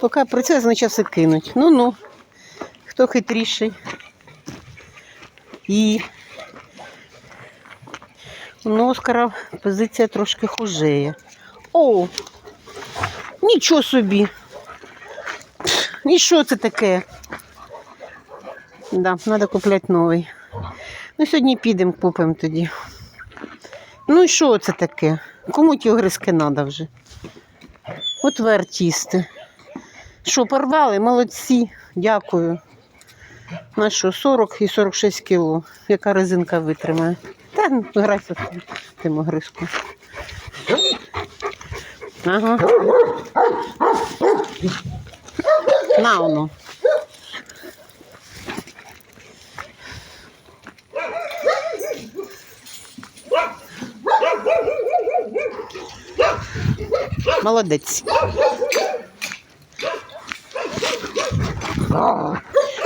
Поки працює, значить все кинуть. Ну-ну, хто хитріший. І у Оскара позиція трошки хужеє. О! Нічого собі. І що це таке? Да, треба купляти новий. Ну, сьогодні підемо, купимо тоді. Ну і що це таке? Кому ті огризки треба вже? От ви артисти. Що, порвали? Молодці. Дякую. На що, 40 і 46 кіло. Яка резинка витримає? Та ну, грайся з тим огризком. Ага. На воно. Молодець.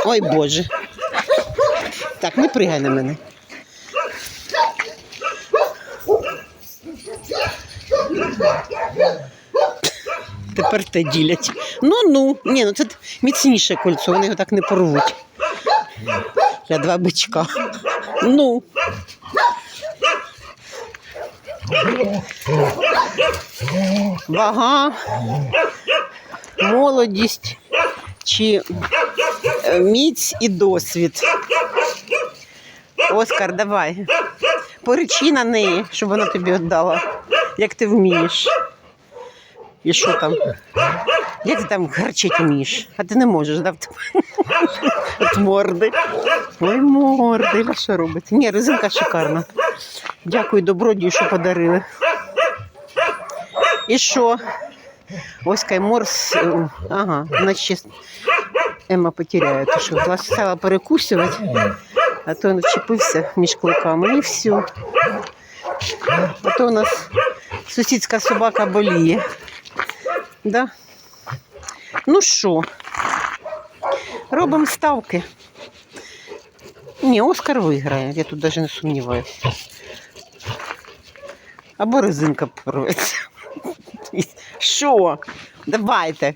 Ой Боже. Так, не пригай на мене. Тепер те ділять. Ну ну, ні, ну це міцніше кольцо, вони його так не порвуть. Для два бичка. Ну. Вага, молодість чи міць і досвід. Оскар, давай. Поречи на неї, щоб вона тобі віддала, як ти вмієш. І що там? Як ти там гарчить вмієш? А ти не можеш, да? От морди. Ой, морди, що робиться? Ні, резинка шикарна. Дякую добродію, що подарили. І що? Ось кайморс. е, Ага, значить Ема потеряє, то що власне стала перекусувати, а то він вчепився між кликами і все. А то у нас сусідська собака боліє. Да? Ну що, робимо ставки. Ні, Оскар виграє, я тут навіть не сумніваюся. Або резинка порветься. Що? Давайте.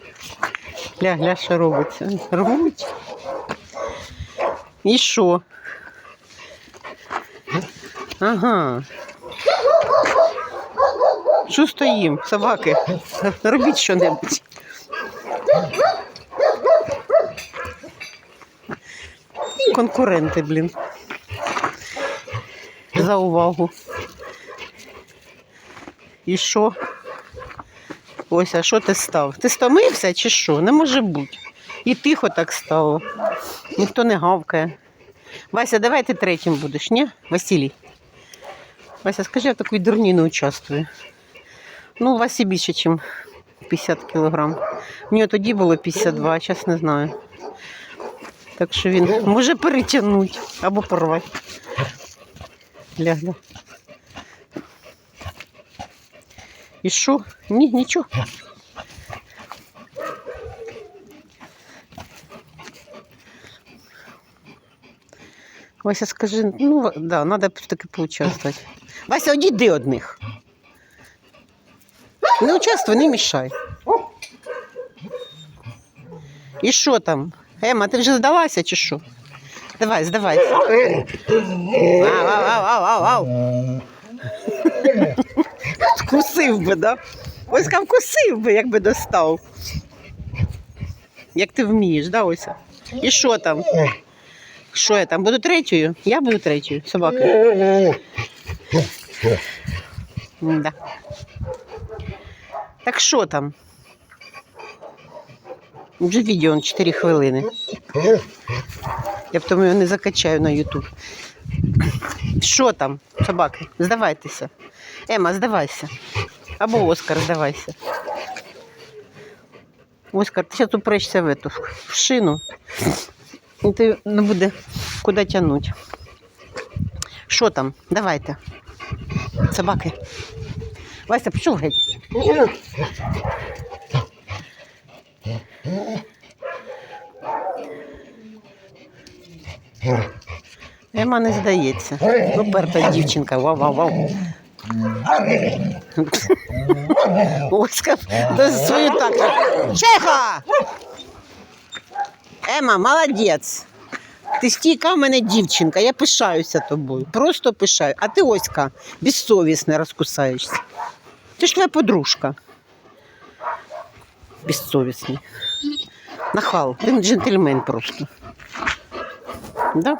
Гля, гля, що робиться. Рвуть. І що? Ага. Що стоїм, собаки? Робіть що-небудь. Конкуренти, блін. За увагу. І що? Ось, а що ти став? Ти стомився чи що? Не може бути. І тихо так стало. Ніхто не гавкає. Вася, давай ти третім будеш, ні? Василій. Вася, скажи, я в такій дурні не участвую. Ну, у Васі більше, ніж 50 кілограм. У нього тоді було 52, а зараз не знаю. Так що він може перетягнути або порвати. Ля-ля. І що? Ні, нічого. Вася, скажи, ну да, треба все-таки поучаствувати. Вася, одійди од них. Не участвуй, не мішай. І що там? Ема, ти вже здалася чи що? Давай, здавайся. Ау, ау, ау, ау, ау. Вкусив би, да? Ось там вкусив би, якби достав. Як ти вмієш, да, Ося? І що там? Що я там? Буду третьою? Я буду третьою, собака. Да. Так що там? Вже відео на 4 хвилини. Я потім його не закачаю на Ютуб. Що там, собаки? Здавайтеся. Ема, здавайся. Або Оскар, здавайся. Оскар, ти зараз упрешся в эту в шину. І ти не буде куди тягнути. Що там? Давайте. Собаки. Вася, пішов геть. Ема не здається. Уперта дівчинка. Вау, вау, вау. Оська до свою так. Чеха! Ема, молодець. Ти стійка в мене дівчинка, я пишаюся тобою. Просто пишаю. А ти Оська, безсовісна розкусаєшся. Ти ж твоя подружка. Безсовісний. Нахал, він джентльмен просто. Да?